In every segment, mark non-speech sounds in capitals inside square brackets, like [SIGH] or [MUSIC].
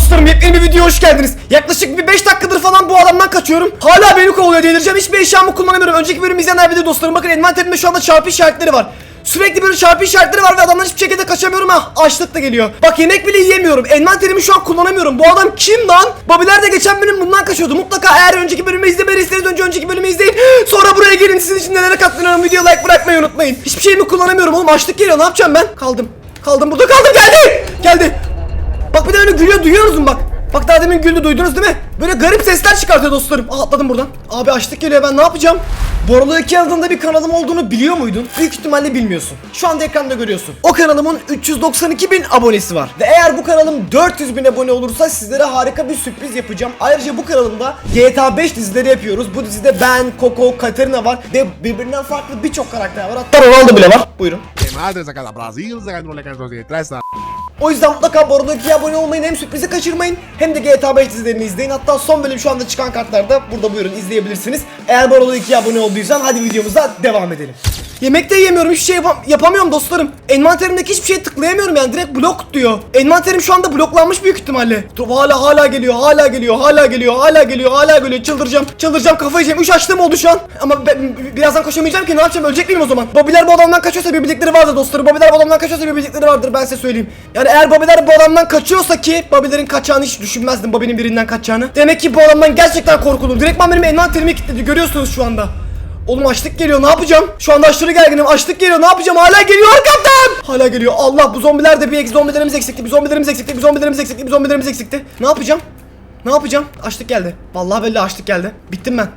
dostlarım yepyeni bir videoya hoş geldiniz. Yaklaşık bir 5 dakikadır falan bu adamdan kaçıyorum. Hala beni kovalıyor delireceğim. Hiçbir eşyamı kullanamıyorum. Önceki bölüm izleyenler biliyor dostlarım. Bakın envanterimde şu anda çarpı işaretleri var. Sürekli böyle çarpı işaretleri var ve adamdan hiçbir şekilde kaçamıyorum ha. Açlık da geliyor. Bak yemek bile yiyemiyorum. Envanterimi şu an kullanamıyorum. Bu adam kim lan? Babiler de geçen bölüm bundan kaçıyordu. Mutlaka eğer önceki bölümü izlemediyseniz önce önceki bölümü izleyin. Sonra buraya gelin. Sizin için nelere katlanıyorum. Video like bırakmayı unutmayın. Hiçbir şeyimi kullanamıyorum oğlum. Açlık geliyor. Ne yapacağım ben? Kaldım. Kaldım burada kaldım. Geldi. Geldi. Bak bir de öyle gülüyor duyuyoruz mu bak? Bak daha demin güldü duydunuz değil mi? Böyle garip sesler çıkartıyor dostlarım. Aa, atladım buradan. Abi açlık geliyor ben ne yapacağım? Borlu 2 adında bir kanalım olduğunu biliyor muydun? Büyük ihtimalle bilmiyorsun. Şu anda ekranda görüyorsun. O kanalımın 392 bin abonesi var. Ve eğer bu kanalım 400 bin abone olursa sizlere harika bir sürpriz yapacağım. Ayrıca bu kanalımda GTA 5 dizileri yapıyoruz. Bu dizide ben, Coco, Katerina var ve birbirinden farklı birçok karakter var. Hatta Ronaldo bile var. Buyurun. O yüzden mutlaka ikiye abone olmayın hem sürprizi kaçırmayın hem de GTA 5 dizilerini izleyin. Hatta son bölüm şu anda çıkan kartlarda burada buyurun izleyebilirsiniz. Eğer bu arada ikiye abone olduysan hadi videomuza devam edelim. Yemek de yiyemiyorum hiçbir şey yapam- yapamıyorum dostlarım. Envanterimdeki hiçbir şeye tıklayamıyorum yani direkt blok diyor. Envanterim şu anda bloklanmış büyük ihtimalle. Dur, hala hala geliyor hala geliyor hala geliyor hala geliyor hala geliyor çıldıracağım. Çıldıracağım kafayı yiyeceğim 3 açlığım oldu şu an. Ama ben, birazdan koşamayacağım ki ne yapacağım ölecek miyim o zaman? Babiler bu adamdan kaçıyorsa bir bildikleri vardır dostlarım. Babiler bu adamdan kaçıyorsa bir bildikleri vardır ben size söyleyeyim. Yani eğer Babiler bu adamdan kaçıyorsa ki Babilerin kaçacağını hiç düşünmezdim Babi'nin birinden kaçacağını. Demek ki bu adamdan gerçekten korkulur. Direktman benim envanterimi kilitledi görüyorsunuz şu anda. Oğlum açlık geliyor ne yapacağım? Şu anda aşırı gerginim açlık geliyor ne yapacağım? Hala geliyor arkamdan. Hala geliyor. Allah bu zombiler de bir eksik zombilerimiz eksikti. Bir zombilerimiz eksikti. Bir zombilerimiz eksikti. Bir zombilerimiz eksikti. Ne yapacağım? Ne yapacağım? Açlık geldi. Vallahi belli açlık geldi. Bittim ben.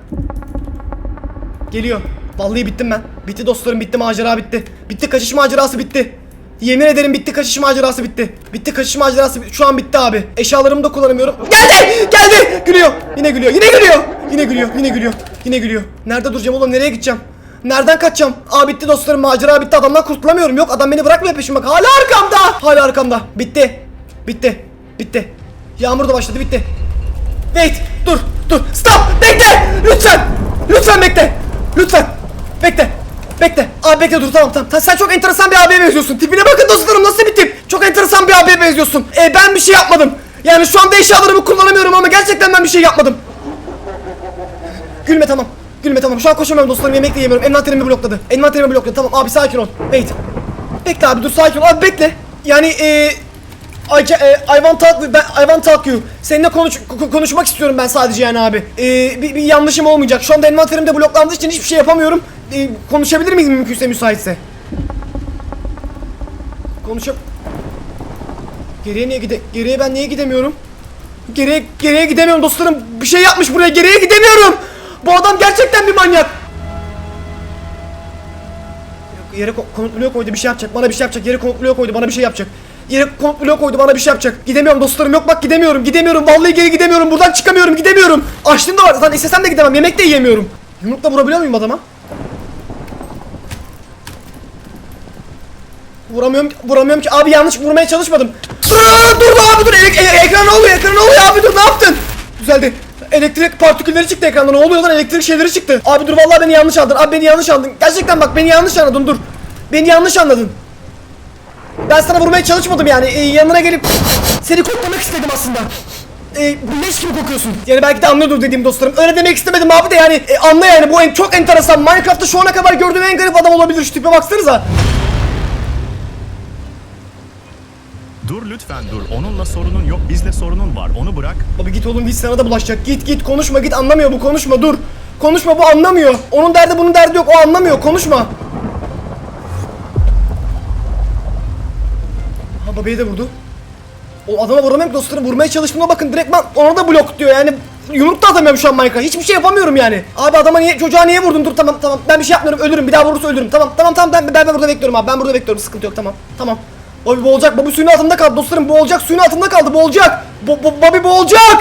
Geliyor. Vallahi bittim ben. Bitti dostlarım bitti macera bitti. Bitti kaçış macerası bitti. Yemin ederim bitti kaçış macerası bitti. Bitti kaçış macerası şu an bitti abi. Eşyalarımı da kullanamıyorum. Geldi! Geldi! Gülüyor. Yine gülüyor. Yine gülüyor. Yine gülüyor. Yine gülüyor. Yine gülüyor. Nerede duracağım oğlum? Nereye gideceğim? Nereden kaçacağım? Aa bitti dostlarım macera bitti. Adamdan kurtulamıyorum. Yok adam beni bırakmıyor peşime. Bak hala arkamda. Hala arkamda. Bitti. Bitti. Bitti. Yağmur da başladı. Bitti. Wait, dur, dur, stop, bekle, lütfen, lütfen bekle, lütfen, bekle, bekle, abi bekle dur tamam tamam, Ta- sen çok enteresan bir abiye benziyorsun, tipine bakın dostlarım nasıl bir tip, çok enteresan bir abiye benziyorsun, e ben bir şey yapmadım, yani şu anda eşyalarımı kullanamıyorum ama gerçekten ben bir şey yapmadım, gülme tamam, gülme tamam, şu an koşamıyorum dostlarım, yemek de yemiyorum, envanterimi blokladı, envanterimi blokladı, tamam abi sakin ol, wait, bekle abi dur sakin ol, abi bekle, yani e, I, ca- e, I want talk ben I want talk you. Seninle konuş ko- konuşmak istiyorum ben sadece yani abi. E, bir, bir yanlışım olmayacak. Şu anda envanterim de bloklandığı için hiçbir şey yapamıyorum. E, konuşabilir miyiz mümkünse müsaitse? Konuşup Geriye niye gide Geriye ben niye gidemiyorum? Geriye geriye gidemiyorum dostlarım. Bir şey yapmış buraya. Geriye gidemiyorum. Bu adam gerçekten bir manyak. Yere ko- komut koydu bir şey yapacak. Bana bir şey yapacak. Yere komut bloğu koydu. Bana bir şey yapacak. Yere komut bloğu koydu. Bana bir şey yapacak. Gidemiyorum dostlarım. Yok bak gidemiyorum. Gidemiyorum. Vallahi geri gidemiyorum. Buradan çıkamıyorum. Gidemiyorum. Açlığım da var. Zaten istesem de gidemem. Yemek de yiyemiyorum. Yumrukla vurabiliyor muyum adama? Vuramıyorum, vuramıyorum ki. Abi yanlış vurmaya çalışmadım. Aa, dur abi dur. Ek- e- ekran ne oluyor? Ekran ne oluyor abi dur ne yaptın? Düzeldi. Elektrik partikülleri çıktı ekranda. Ne oluyor lan? Elektrik şeyleri çıktı. Abi dur vallahi beni yanlış anladın. Abi beni yanlış anladın. Gerçekten bak beni yanlış anladın. Dur. Beni yanlış anladın. Ben sana vurmaya çalışmadım yani. Ee, yanına gelip seni koklamak istedim aslında. Ee, leş gibi kokuyorsun. Yani belki de anlıyordur dediğim dostlarım. Öyle demek istemedim abi de yani. E, anla yani bu en, çok enteresan. Minecraft'ta şu ana kadar gördüğüm en garip adam olabilir. Şu tipe baksanıza. Dur lütfen dur. Onunla sorunun yok. Bizle sorunun var. Onu bırak. Abi git oğlum git sana da bulaşacak. Git git konuşma git anlamıyor bu konuşma dur. Konuşma bu anlamıyor. Onun derdi bunun derdi yok o anlamıyor konuşma. Ha babayı da vurdu. O adama vuramıyorum dostlarım vurmaya çalıştığımda bakın direktman ona da blok diyor yani Yumruk da atamıyorum şu an Minecraft. Hiçbir şey yapamıyorum yani. Abi adama niye çocuğa niye vurdun? Dur tamam tamam. Ben bir şey yapmıyorum. Ölürüm. Bir daha vurursa ölürüm. Tamam tamam tamam. Ben, ben, ben burada bekliyorum abi. Ben burada bekliyorum. Sıkıntı yok. Tamam. Tamam. Bobby boğulacak. Bobby suyun altında kaldı dostlarım. Boğulacak. Suyun altında kaldı. Boğulacak. Bo bo Bobby boğulacak.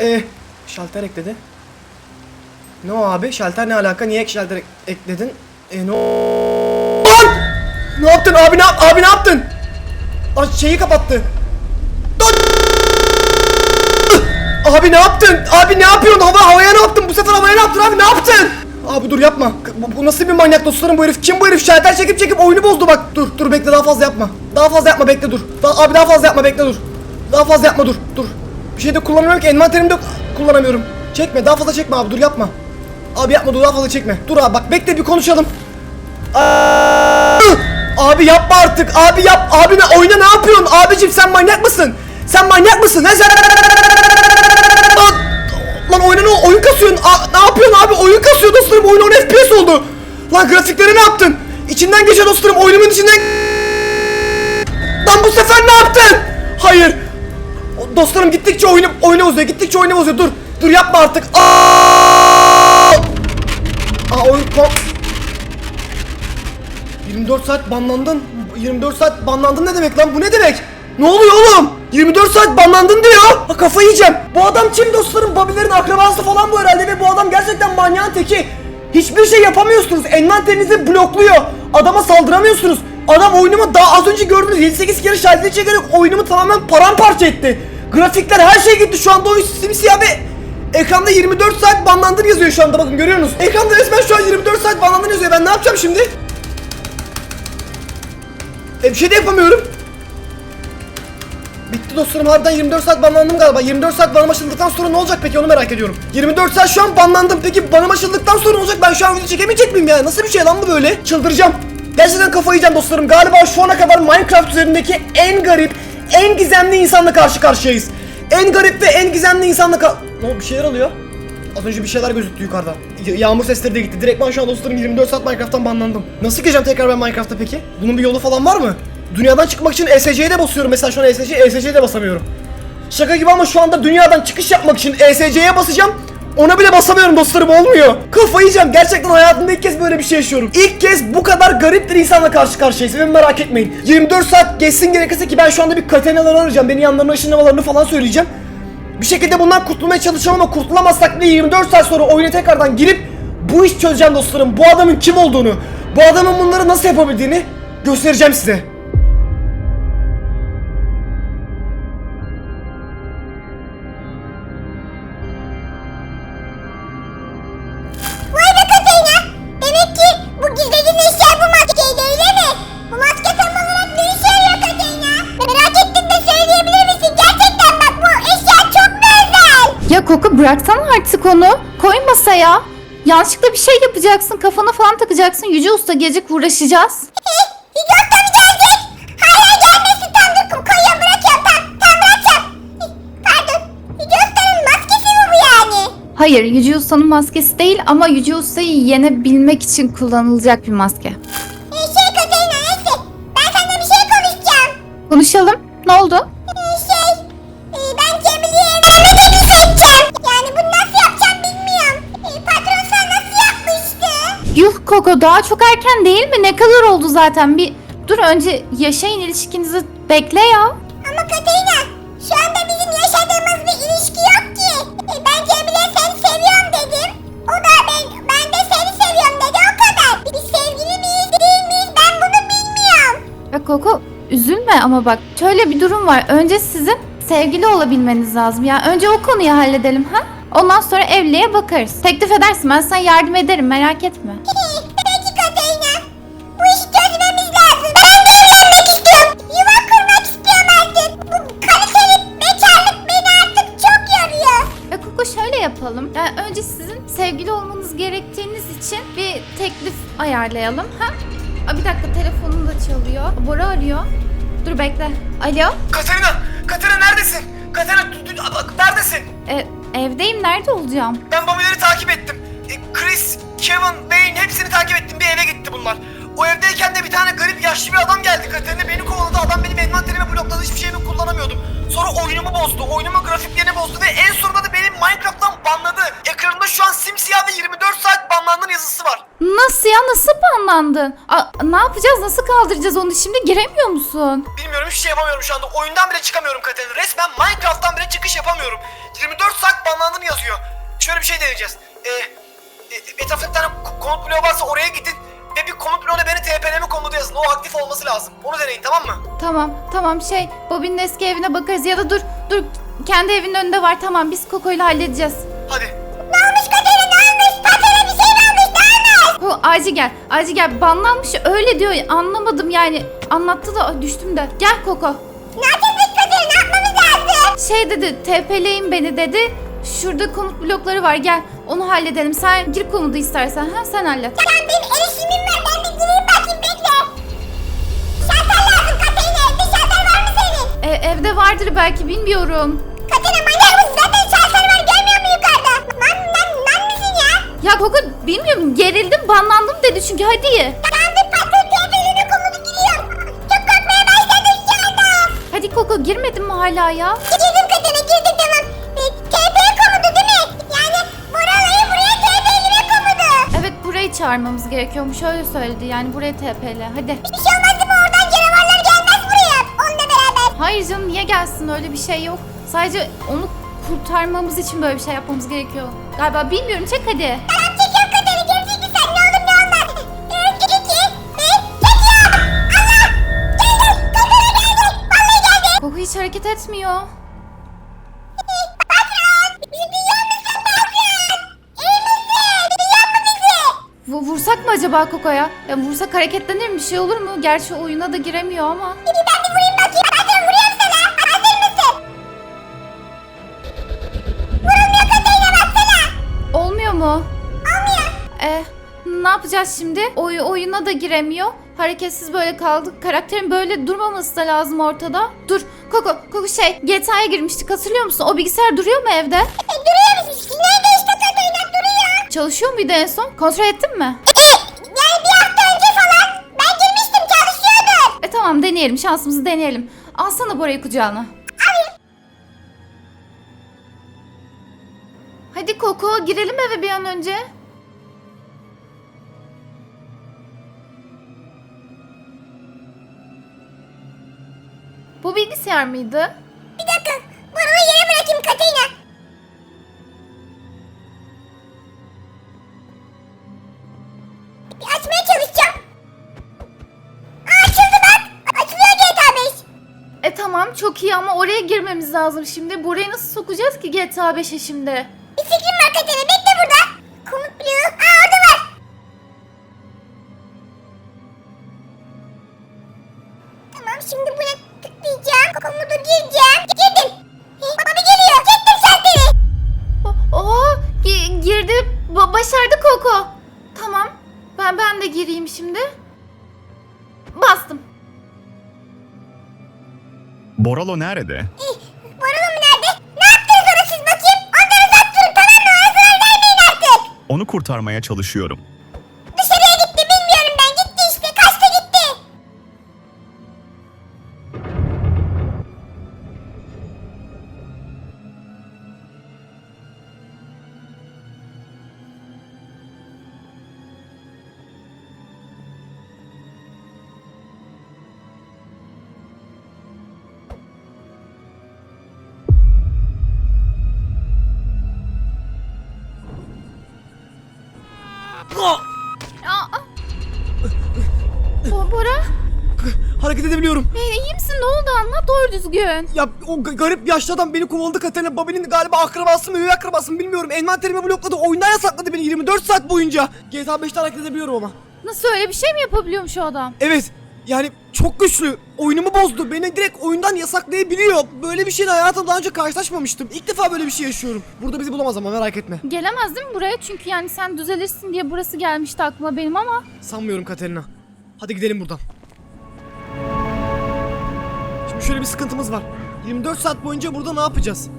Ee, şalter ekledi. Ne o abi? Şalter ne alaka? Niye şalter ek- ekledin? E ne o- Lan! Ne yaptın abi ne yap abi ne yaptın? Lan şeyi kapattı. Abi ne yaptın? Abi ne yapıyorsun? Hava havaya ne yaptın? Bu sefer havaya ne yaptın abi? Ne yaptın? Abi dur yapma. Bu, bu nasıl bir manyak dostlarım bu herif? Kim bu herif? Şalter çekip çekip oyunu bozdu bak. Dur dur bekle daha fazla yapma. Daha fazla yapma bekle dur. Daha, abi daha fazla yapma bekle dur. Daha fazla yapma dur. Dur. Bir şey de kullanamıyorum ki envanterimde kullanamıyorum. Çekme daha fazla çekme abi dur yapma. Abi yapma dur daha fazla çekme. Dur abi bak bekle bir konuşalım. Aa! Abi yapma artık. Abi yap. Abi ne oyna ne yapıyorsun? Abicim sen manyak mısın? Sen manyak mısın? He sen lan oyna ne oyun kasıyorsun. Aa, ne yapıyorsun abi? Oyun kasıyor dostlarım. Oyun 10 FPS oldu. Lan grafikleri ne yaptın? İçinden geçen dostlarım oyunumun içinden Lan bu sefer ne yaptın? Hayır. Dostlarım gittikçe oyunu oyunu bozuyor. Gittikçe oyunu bozuyor. Dur. Dur yapma artık. Aa! Oyun ko- 24 saat banlandın. 24 saat banlandın ne demek lan? Bu ne demek? Ne oluyor oğlum? 24 saat banlandın diyor. Ha kafayı yiyeceğim. Bu adam kim dostlarım? Babilerin akrabası falan bu herhalde ve bu adam gerçekten manyağın teki. Hiçbir şey yapamıyorsunuz. Envanterinizi blokluyor. Adama saldıramıyorsunuz. Adam oyunumu daha az önce gördüğünüz 7-8 kere şahitliği çekerek oyunumu tamamen paramparça etti. Grafikler her şey gitti. Şu anda oyun simsiyah ve ekranda 24 saat banlandın yazıyor şu anda bakın görüyor musunuz? Ekranda resmen şu an 24 saat banlandın yazıyor. Ben ne yapacağım şimdi? E bir şey de yapamıyorum. Bitti dostlarım harbiden 24 saat banlandım galiba. 24 saat banım açıldıktan sonra ne olacak peki onu merak ediyorum. 24 saat şu an banlandım. Peki banım açıldıktan sonra ne olacak? Ben şu an video çekemeyecek miyim ya? Nasıl bir şey lan bu böyle? Çıldıracağım. Gerçekten kafayı yiyeceğim dostlarım. Galiba şu ana kadar Minecraft üzerindeki en garip, en gizemli insanla karşı karşıyayız. En garip ve en gizemli insanla ka... Ne oldu? Bir şeyler oluyor. Az önce bir şeyler gözüktü yukarıda. Y- yağmur sesleri de gitti. Direktman şu an dostlarım 24 saat Minecraft'tan banlandım. Nasıl gireceğim tekrar ben Minecraft'a peki? Bunun bir yolu falan var mı? Dünyadan çıkmak için ESC'ye de basıyorum mesela şu an ESC, ESC'ye de basamıyorum. Şaka gibi ama şu anda dünyadan çıkış yapmak için ESC'ye basacağım. Ona bile basamıyorum dostlarım olmuyor. Kafayı yiyeceğim. Gerçekten hayatımda ilk kez böyle bir şey yaşıyorum. İlk kez bu kadar garip bir insanla karşı karşıyayız. Ve merak etmeyin. 24 saat geçsin gerekirse ki ben şu anda bir katenalar arayacağım. Beni yanlarına ışınlamalarını falan söyleyeceğim. Bir şekilde bundan kurtulmaya çalışacağım ama kurtulamazsak bile 24 saat sonra oyuna tekrardan girip bu iş çözeceğim dostlarım. Bu adamın kim olduğunu, bu adamın bunları nasıl yapabildiğini göstereceğim size. Ya Koku bıraksana artık onu. Koy masaya. Yanlışlıkla bir şey yapacaksın. Kafana falan takacaksın. Yüce Usta gelecek uğraşacağız. Usta mı gelecek? Hayır gelmesin tam dur koyuyorum bırakıyorum tam tam bırakacağım. Pardon Yüce Usta'nın maskesi mi bu yani? Hayır Yüce Usta'nın maskesi değil ama Yüce Usta'yı yenebilmek için kullanılacak bir maske. Ee, şey Katerina neyse ben seninle bir şey konuşacağım. Konuşalım. Ne oldu? Koko daha çok erken değil mi? Ne kadar oldu zaten? Bir dur önce yaşayın ilişkinizi bekle ya. Ama Katerina şu anda bizim yaşadığımız bir ilişki yok ki. E, Ben Cemile seni seviyorum dedim. O da ben, ben de seni seviyorum dedi o kadar. Biz sevgili miyiz değil miyiz ben bunu bilmiyorum. Ya Koko üzülme ama bak şöyle bir durum var. Önce sizin sevgili olabilmeniz lazım. Ya önce o konuyu halledelim ha? Ondan sonra evliliğe bakarız. Teklif edersin ben sana yardım ederim merak etme. [LAUGHS] ayarlayalım ha? Aa, bir dakika telefonum da çalıyor. Bora arıyor. Dur bekle. Alo? Katerina! Katerina neredesin? Katerina neredesin? E, evdeyim nerede olacağım? Ben babaları takip ettim. E, Chris, Kevin, Wayne hepsini takip ettim. Bir eve gitti bunlar. O evdeyken de bir tane garip yaşlı bir adam geldi. Katerina beni kovaladı. Adam benim envanterimi blokladı. Hiçbir şeyimi kullanamıyordum. Sonra oyunumu bozdu. Oyunumun grafiklerini bozdu ve en sonunda da benim Minecraft'tan banladı. Ekranımda şu an simsiyah ve 24 saat banlandığın yazısı var. Nasıl ya nasıl banlandın? Aa, ne yapacağız nasıl kaldıracağız onu şimdi giremiyor musun? Bilmiyorum hiçbir şey yapamıyorum şu anda. Oyundan bile çıkamıyorum Katerina. Resmen Minecraft'tan bile çıkış yapamıyorum. 24 saat banlandığını yazıyor. Şöyle bir şey deneyeceğiz. Ee, e, etrafta bir tane ko- komut bloğu varsa oraya gidin. Ve bir komut bloğuna beni TP'leme komutu yazın. O aktif olması lazım. Onu deneyin tamam mı? Tamam tamam şey Bobby'nin eski evine bakarız ya da dur dur kendi evinin önünde var tamam biz Koko'yla halledeceğiz. Hadi. Ne olmuş Katerina ne olmuş? Patron'a bir şey mi olmuş ne olmuş? Ko acil gel acil gel banlanmış öyle diyor anlamadım yani anlattı da düştüm de gel Koko. Ne yapacağız biz Katerina ne yapmamız lazım? Şey dedi TP'leyin beni dedi. Şurada komut blokları var gel onu halledelim. Sen gir komutu istersen ha sen hallet. Tamam benim erişimim var ben E, evde vardır belki bilmiyorum. Katerina manyak mısın zaten şalter var görmüyor musun yukarıda? Lan lan lan mısın ya? Ya Koko bilmiyorum gerildim banlandım dedi çünkü hadi. Tamamdır patron TP'lerine komutu giriyorum. Çok korkmaya başladım şu anda. Hadi Koko girmedin mi hala ya? Girdim Katerina girdim tamam. E, TP komutu değil mi? Yani buraları buraya TP gire komutu. Evet burayı çağırmamız gerekiyormuş öyle söyledi yani buraya TP'le hadi. Hayır canım niye gelsin öyle bir şey yok. Sadece onu kurtarmamız için böyle bir şey yapmamız gerekiyor. Galiba bilmiyorum çek hadi. Tamam çekiyorum Katerina görecek mi sen ne olur ne olmaz. Üç, iki, bir, çekiyorum. Allah! Geldi! Katerina geldi! Vallahi geldi! Koko hiç hareket etmiyor. Patron! Bizi duyuyor musun patron? İyi misin? Duyuyor mu bizi? V- vursak mı acaba Koko'ya? Ya vursak hareketlenir mi bir şey olur mu? Gerçi oyuna da giremiyor ama. Bir yapacağız şimdi? Oy oyuna da giremiyor. Hareketsiz böyle kaldık. Karakterin böyle durmaması da lazım ortada. Dur. Koko, Koko şey, GTA'ya girmiştik hatırlıyor musun? O bilgisayar duruyor mu evde? E, duruyor musun? Nerede işte Katerina duruyor. Çalışıyor muydu en son? Kontrol ettin mi? E, yani bir hafta önce falan ben girmiştim çalışıyordu. E tamam deneyelim, şansımızı deneyelim. Alsana Bora'yı kucağına. Hadi Koko, girelim eve bir an önce. Bilgisayar mıydı? Bir dakika. Bunu yere bırakayım Katerina. Bir açmaya çalışacağım. Aa, açıldı bak. Açılıyor GTA 5. E tamam çok iyi ama oraya girmemiz lazım şimdi. Burayı nasıl sokacağız ki GTA 5'e şimdi? Koko. Tamam. Ben ben de gireyim şimdi. Bastım. Boralo nerede? Eh, Boralım nerede? Ne yaptınız ona siz bakayım? Ondan uzak durun tamam mı? Zarar vermeyin artık. Onu kurtarmaya çalışıyorum. Bo- Bora, Hareket edebiliyorum. e, iyi misin? Ne oldu? Anlat doğru düzgün. Ya o ga- garip yaşlı adam beni kovaladı Katerina. Bobby'nin galiba akrabası mı, üvey akrabası mı bilmiyorum. Envanterimi blokladı, oyundan yasakladı beni 24 saat boyunca. GTA 5'te hareket edebiliyorum ama. Nasıl öyle bir şey mi yapabiliyormuş o adam? Evet, yani çok güçlü. Oyunumu bozdu. Beni direkt oyundan yasaklayabiliyor. Böyle bir şeyle hayatımda daha önce karşılaşmamıştım. İlk defa böyle bir şey yaşıyorum. Burada bizi bulamaz ama merak etme. Gelemez değil mi buraya? Çünkü yani sen düzelirsin diye burası gelmişti aklıma benim ama. Sanmıyorum Katerina. Hadi gidelim buradan. Şimdi şöyle bir sıkıntımız var. 24 saat boyunca burada ne yapacağız?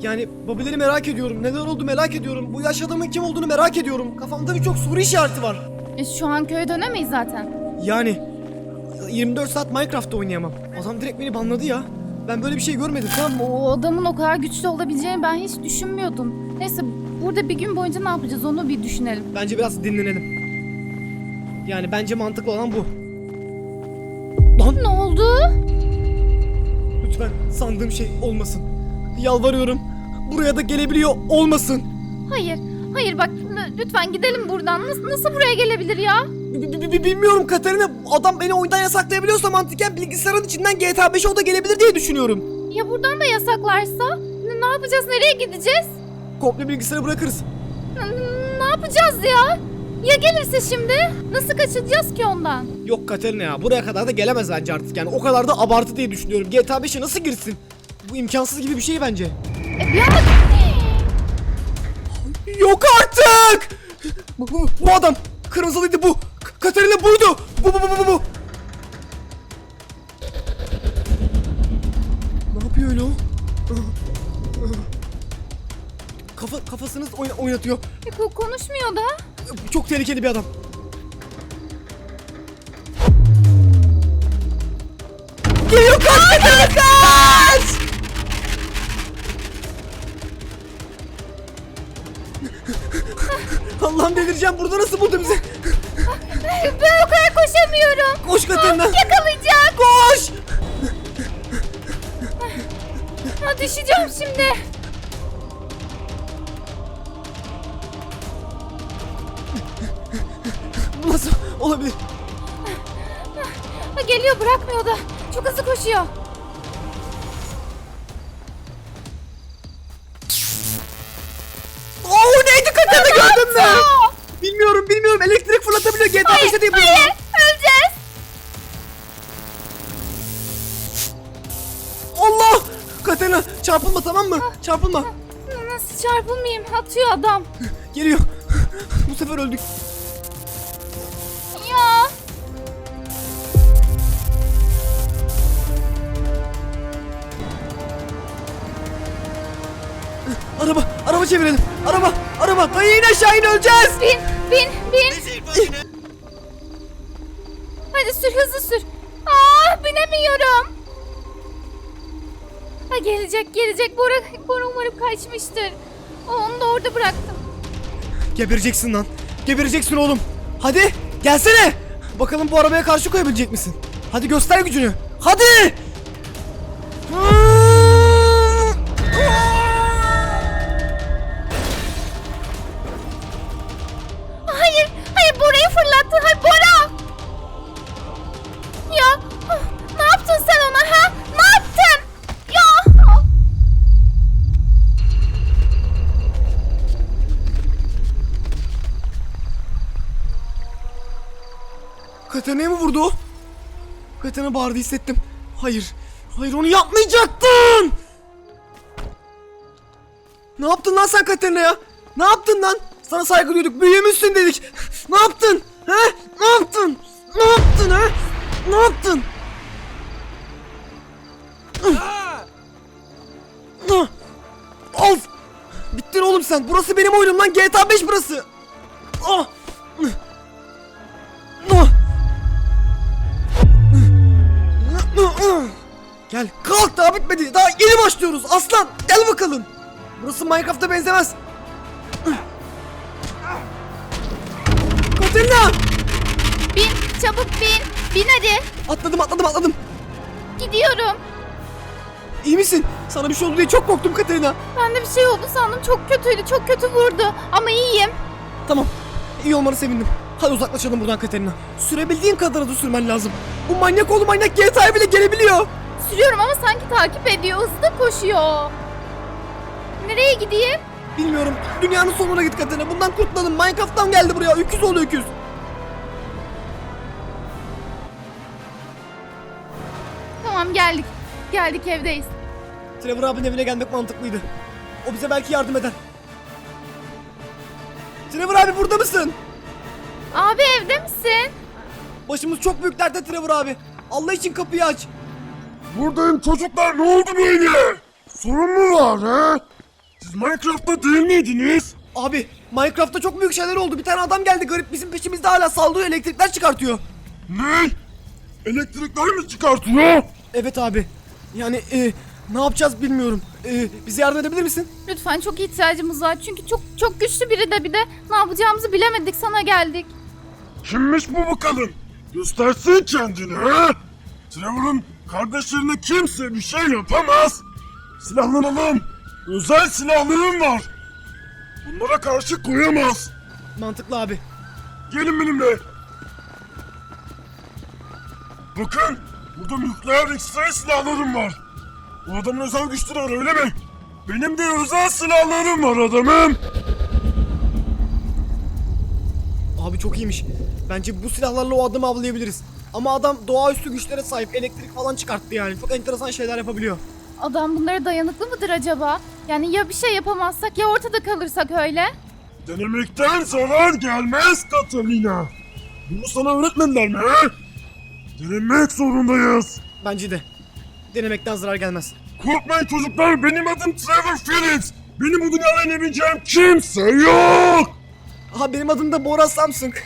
Yani babileri merak ediyorum. Neden oldu merak ediyorum. Bu yaş adamın kim olduğunu merak ediyorum. Kafamda birçok soru işareti var. E, şu an köye dönemeyiz zaten. Yani 24 saat Minecraft'ta oynayamam. Adam direkt beni banladı ya. Ben böyle bir şey görmedim tamam mı? O adamın o kadar güçlü olabileceğini ben hiç düşünmüyordum. Neyse burada bir gün boyunca ne yapacağız onu bir düşünelim. Bence biraz dinlenelim. Yani bence mantıklı olan bu. Lan Ne oldu? lütfen sandığım şey olmasın. Yalvarıyorum. Buraya da gelebiliyor olmasın. Hayır. Hayır bak lütfen gidelim buradan. Nasıl, nasıl buraya gelebilir ya? B- Bilmiyorum Katerina. Adam beni oyundan yasaklayabiliyorsa mantıken bilgisayarın içinden GTA 5'e o da gelebilir diye düşünüyorum. Ya buradan da yasaklarsa? Ne, ne yapacağız? Nereye gideceğiz? Komple bilgisayarı bırakırız. Ne yapacağız ya? Ya gelirse şimdi? Nasıl kaçacağız ki ondan? Yok Katerina ya buraya kadar da gelemez bence artık yani o kadar da abartı diye düşünüyorum. GTA 5'e nasıl girsin? Bu imkansız gibi bir şey bence. E, bir anda... Yok artık! Bu, bu, bu adam kırmızılıydı bu. K- Katarina buydu. Bu bu bu bu bu, bu. Ne yapıyor öyle o? Kafa kafasını oyna- oynatıyor. E, ko- konuşmuyor da. Çok tehlikeli bir adam. Geliyor kaç Katarina kaç! [LAUGHS] Allah'ım delireceğim burada nasıl buldu bizi? Ben o kadar koşamıyorum. Koş Katarina. Yakalayacak. Koş! Ha, düşeceğim şimdi. Nasıl olabilir? Ha, geliyor bırakmıyor da. Çok hızlı koşuyor. Oo neydi Katarina gördün mü? Bilmiyorum bilmiyorum elektrik fırlatabiliyor GTA 5'te değil bu. Hayır öleceğiz. Allah! Katarina çarpılma tamam mı? Çarpılma. Nasıl çarpılmayayım? Atıyor adam. Geliyor. bu sefer öldük. Araba, araba çevirelim. Araba, araba. Dayı in aşağı in öleceğiz. Bin, bin, bin. Hadi sür hızlı sür. Aa binemiyorum. Ha gelecek gelecek. Bora, Bora umarım kaçmıştır. Onu da orada bıraktım. Gebereceksin lan. Gebereceksin oğlum. Hadi gelsene. Bakalım bu arabaya karşı koyabilecek misin? Hadi göster gücünü. Hadi. Hayır, Bağırdı hissettim. Hayır. Hayır onu yapmayacaktın. Ne yaptın lan sen Katarina'ya? Ne yaptın lan? Sana saygı duyduk. Büyümüşsün dedik. Ne yaptın? He? Ne yaptın? Ne yaptın he? Ne yaptın? Al! Bittin oğlum sen. Burası benim oyunum lan. GTA 5 burası. Ah! Daha bitmedi daha yeni başlıyoruz aslan gel bakalım Burası Minecraft'a benzemez Katerina Bin, çabuk bin. Bin hadi. Atladım atladım atladım Gidiyorum. İyi misin? Sana bir şey oldu diye çok korktum Katerina Ben de bir şey oldu sandım. Çok kötüydü. Çok kötü vurdu. Ama iyiyim. Tamam iyi olmanı sevindim Hadi uzaklaşalım buradan Katerina Sürebildiğin kadar hızlı sürmen lazım Bu manyak oğlu manyak GTA'ya bile gelebiliyor Sürüyorum ama sanki takip ediyor. Hızlı koşuyor. Nereye gideyim? Bilmiyorum dünyanın sonuna git Katerina Bundan kurtulalım Minecraft'tan geldi buraya öküz oğlu öküz Tamam geldik. Geldik evdeyiz. Trevor abinin evine gelmek mantıklıydı. O bize belki yardım eder. Trevor abi burada mısın? Abi evde misin? Başımız çok büyük dertte Trevor abi. Allah için kapıyı aç. Buradayım çocuklar ne oldu böyle? Sorun mu var ha? Siz Minecraft'ta değil miydiniz? Abi Minecraft'ta çok büyük şeyler oldu. Bir tane adam geldi garip bizim peşimizde hala sallıyor elektrikler çıkartıyor. Ne? Elektrikler mi çıkartıyor? Evet abi. Yani e, ne yapacağız bilmiyorum. E, bize yardım edebilir misin? Lütfen çok ihtiyacımız var. Çünkü çok çok güçlü biri de bir de ne yapacağımızı bilemedik sana geldik. Kimmiş bu bakalım? Göstersin kendini ha? Trevor'ın kardeşlerine kimse bir şey yapamaz. Silahlanalım. Özel silahlarım var. Bunlara karşı koyamaz. Mantıklı abi. Gelin benimle. Bakın, burada nükleer X-ray silahlarım var. O adamın özel güçleri var öyle mi? Benim de özel silahlarım var adamım. Abi çok iyiymiş. Bence bu silahlarla o adamı avlayabiliriz. Ama adam doğaüstü güçlere sahip. Elektrik falan çıkarttı yani. Çok enteresan şeyler yapabiliyor. Adam bunlara dayanıklı mıdır acaba? Yani ya bir şey yapamazsak ya ortada kalırsak öyle? Denemekten zarar gelmez Catalina. Bunu sana öğretmediler mi he? Denemek zorundayız. Bence de. Denemekten zarar gelmez. Korkmayın çocuklar benim adım Trevor Phillips. Benim bu dünyada inebileceğim kimse yok. Aha benim adım da Bora Samsung. [LAUGHS]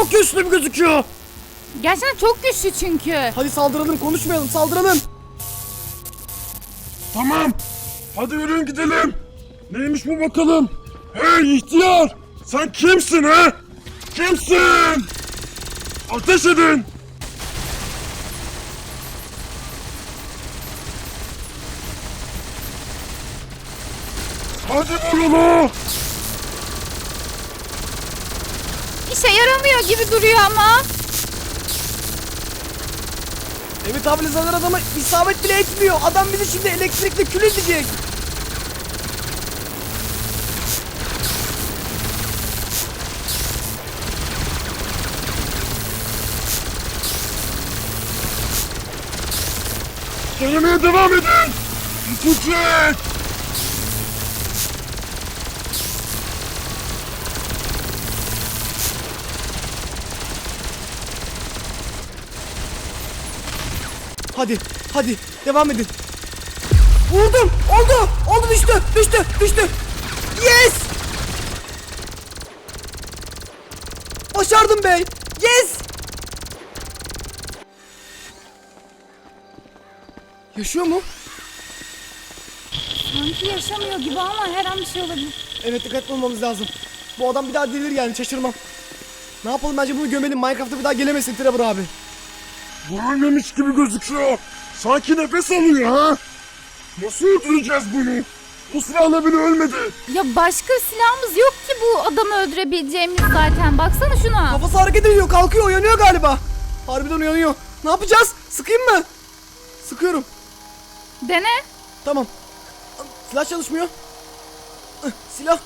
çok güçlü gözüküyor. Gerçekten çok güçlü çünkü. Hadi saldıralım konuşmayalım saldıralım. Tamam. Hadi yürüyün gidelim. Neymiş bu bakalım? Hey ihtiyar! Sen kimsin he? Kimsin? Ateş edin! Hadi vur İşe yaramıyor gibi duruyor ama. Evet abi lazer adamı isabet bile etmiyor. Adam bizi şimdi elektrikle kül edecek. Denemeye devam edin! Titrek! Hadi hadi devam edin. Vurdum oldu oldu düştü düştü düştü. Yes. Başardım bey. Yes. Yaşıyor mu? Sanki yaşamıyor gibi ama her an bir şey olabilir. Evet dikkatli olmamız lazım. Bu adam bir daha delirir yani şaşırmam. Ne yapalım bence bunu gömelim Minecraft'a bir daha gelemesin Trevor abi. Bu ölmemiş gibi gözüküyor. Sanki nefes alıyor ha? Nasıl öldüreceğiz bunu? Bu silahla bile ölmedi. Ya başka silahımız yok ki bu adamı öldürebileceğimiz zaten. Baksana şuna. Kafası hareket ediyor kalkıyor uyanıyor galiba. Harbiden uyanıyor. Ne yapacağız? Sıkayım mı? Sıkıyorum. Dene. Tamam. Silah çalışmıyor. Silah.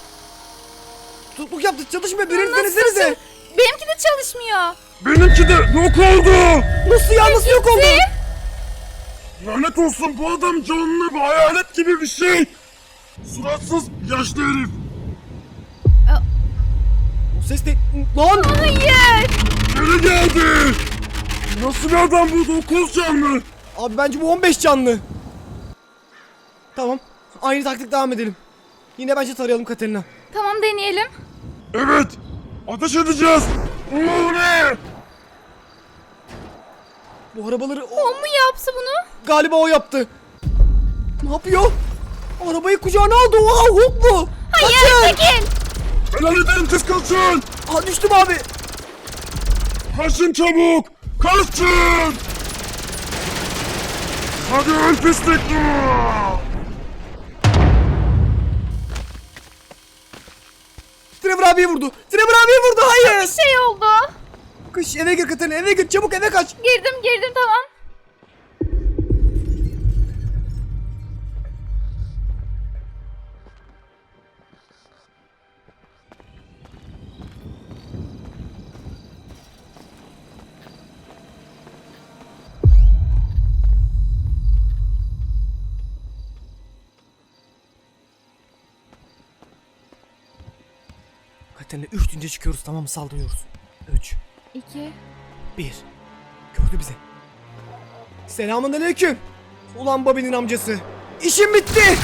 Tutukluk yaptı çalışmıyor. Birini Nasıl denesenize. Benimki de çalışmıyor. Benimki de yok oldu. Nasıl ya nasıl yok oldu? Lanet olsun bu adam canlı bir hayalet gibi bir şey. Suratsız yaşlı herif. O ses de... Lan! Hayır. Geri geldi. Nasıl bir adam bu dokuz canlı? Abi bence bu 15 canlı. Tamam. Aynı taktik devam edelim. Yine bence tarayalım Katerina. Tamam deneyelim. Evet. Ateş edeceğiz. Ne? Bu arabaları... O mu yaptı bunu? Galiba o yaptı. Ne yapıyor? Arabayı kucağına aldı. Oha Hulk bu. Hayır Kaçın. çekil. Helal ederim kız kaçın. Ha düştüm abi. Kaçın çabuk. Kaçın. Hadi öl pislik. Trevor abiyi vurdu. Trevor abiyi vurdu. Hayır. Bir şey oldu. Kış eve gir Katerina eve gir. Çabuk eve kaç. Girdim girdim tamam. Katerina 3 deyince çıkıyoruz tamam mı? Saldırıyoruz. 3, İki. 1. Gördü bizi. Selamun aleyküm. Ulan Bobby'nin amcası. İşim bitti.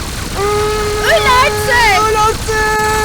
Öl artık. Öl artık.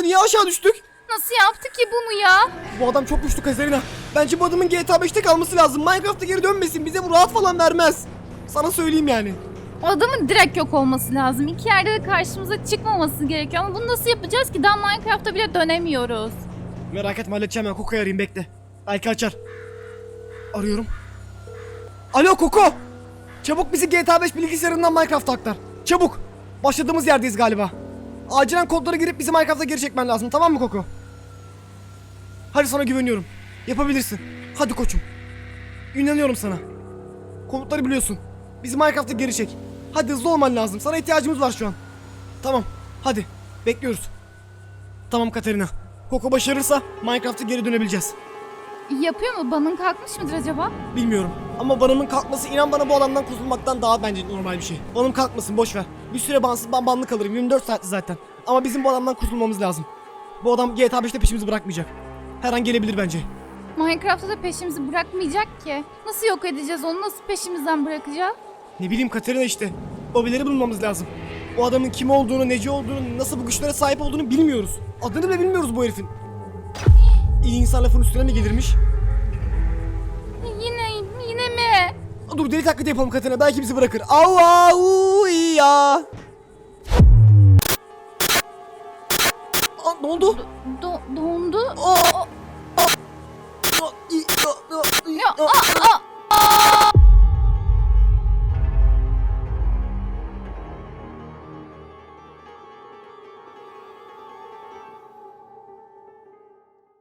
Anda niye aşağı düştük? nasıl yaptı ki bunu ya? Bu adam çok güçlü Katerina. Bence bu adamın GTA 5'te kalması lazım. Minecraft'a geri dönmesin. Bize bu rahat falan vermez. Sana söyleyeyim yani. O adamın direkt yok olması lazım. İki yerde de karşımıza çıkmaması gerekiyor ama bunu nasıl yapacağız ki? Daha Minecraft'a bile dönemiyoruz. Merak etme halledeceğim ben. Koko'yu arayayım bekle. Belki açar. Arıyorum. Alo Koko. Çabuk bizi GTA 5 bilgisayarından Minecraft'a aktar. Çabuk. Başladığımız yerdeyiz galiba. Acilen kodları girip bizi Minecraft'a geri çekmen lazım tamam mı Koko? Hadi sana güveniyorum. Yapabilirsin. Hadi koçum. İnanıyorum sana. Komutları biliyorsun. Bizi Minecraft'a geri çek. Hadi hızlı olman lazım. Sana ihtiyacımız var şu an. Tamam. Hadi. Bekliyoruz. Tamam Katerina. Koko başarırsa Minecraft'a geri dönebileceğiz. Yapıyor mu? Banın kalkmış mıdır acaba? Bilmiyorum. Ama banımın kalkması inan bana bu adamdan kurtulmaktan daha bence normal bir şey. Banım kalkmasın boş ver. Bir süre bansız ben banlı kalırım. 24 saatli zaten. Ama bizim bu adamdan kurtulmamız lazım. Bu adam GTA 5'te peşimizi bırakmayacak. Her an gelebilir bence. Minecraft'ta da peşimizi bırakmayacak ki. Nasıl yok edeceğiz onu? Nasıl peşimizden bırakacağız? Ne bileyim Katerina işte. Babileri bulmamız lazım. O adamın kim olduğunu, neci olduğunu, nasıl bu güçlere sahip olduğunu bilmiyoruz. Adını bile bilmiyoruz bu herifin. İyi insan lafın üstüne mi gelirmiş? Yine yine mi? Dur deli taklidi yapalım Katina belki bizi bırakır. Avva ya. Aa, ne oldu? Do dondu. Aa, aa, aa, aa, aa, aa, aa, aa, aa, aa,